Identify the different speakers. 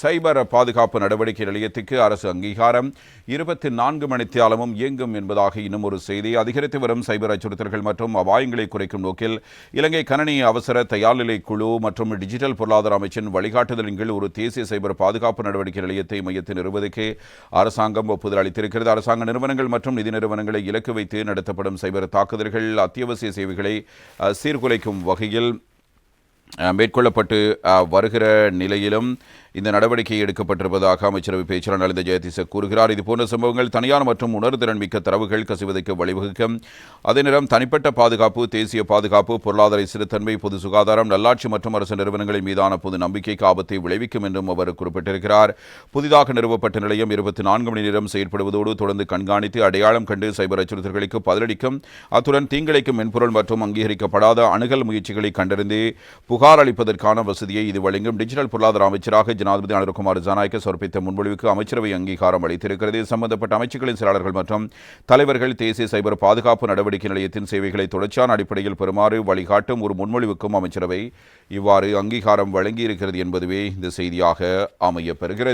Speaker 1: சைபர் பாதுகாப்பு நடவடிக்கை நிலையத்துக்கு அரசு அங்கீகாரம். இருபத்தி நான்கு மணித்தியாலமும் இயங்கும் என்பதாக இன்னும் ஒரு செய்தி. அதிகரித்து வரும் சைபர் அச்சுறுத்தல்கள் மற்றும் அபாயங்களை குறைக்கும் நோக்கில் இலங்கை கணனி அவசர தயார் நிலை குழு மற்றும் டிஜிட்டல் பொருளாதார அமைச்சின் வழிகாட்டுதலின் கீழ் ஒரு தேசிய சைபர் பாதுகாப்பு நடவடிக்கை நிலையத்தை மையத்தில் நிறுவதற்கு அரசாங்கம் ஒப்புதல் அளித்திருக்கிறது. அரசாங்க நிறுவனங்கள் மற்றும் நிதி நிறுவனங்களை இலக்கு வைத்து நடத்தப்படும் சைபர் தாக்குதல்கள் அத்தியாவசிய சேவைகளை சீர்குலைக்கும் வகையில் மேற்கொள்ளப்பட்டு வருகிற நிலையிலும் இந்த நடவடிக்கை எடுக்கப்பட்டிருப்பதாக அமைச்சரவை பேச்சாளர் நலிந்த ஜெயதிச கூறுகிறார். இதுபோன்ற சம்பவங்கள் தனியார் மற்றும் உணர்திறன் மிக்க தரவுகள் கசிவதற்கு வழிவகுக்கும் அதே நேரம் தனிப்பட்ட பாதுகாப்பு தேசிய பாதுகாப்பு பொருளாதார சிறுத்தன்மை பொது சுகாதாரம் நல்லாட்சி மற்றும் அரசு நிறுவனங்களின் மீதான பொது நம்பிக்கைக்கு ஆபத்தை விளைவிக்கும் என்றும் அவர் குறிப்பிட்டிருக்கிறார். புதிதாக நிறுவப்பட்ட நிலையம் இருபத்தி நான்கு மணி நேரம் செயற்படுவதோடு தொடர்ந்து கண்காணித்து அடையாளம் கண்டு சைபர் அச்சுறுத்தல்களுக்கு பதிலளிக்கும். அத்துடன் தீங்கிழைக்கும் மென்பொருள் மற்றும் அங்கீகரிக்கப்படாத அணுகல் முயற்சிகளை கண்டறிந்து புகார் அளிப்பதற்கான வசதியை இது வழங்கும். டிஜிட்டல் பொருளாதார அமைச்சராக ஜனாதிபதி அனிருக்குமார் ஜனநாயக்க சமர்ப்பித்த முன்மொழிவுக்கு அமைச்சரவை அங்கீகாரம் அளித்திருக்கிறது. சம்பந்தப்பட்ட அமைச்சுக்களின் செயலாளர்கள் மற்றும் தலைவர்கள் தேசிய சைபர் பாதுகாப்பு நடவடிக்கை நிலையத்தின் சேவைகளை தொடர்ச்சியான அடிப்படையில் பெறுமாறு வழிகாட்டும் ஒரு முன்மொழிவுக்கும் அமைச்சரவை இவ்வாறு அங்கீகாரம் வழங்கியிருக்கிறது என்பதுவே இந்த செய்தியாக அமையப்பெறுகிறது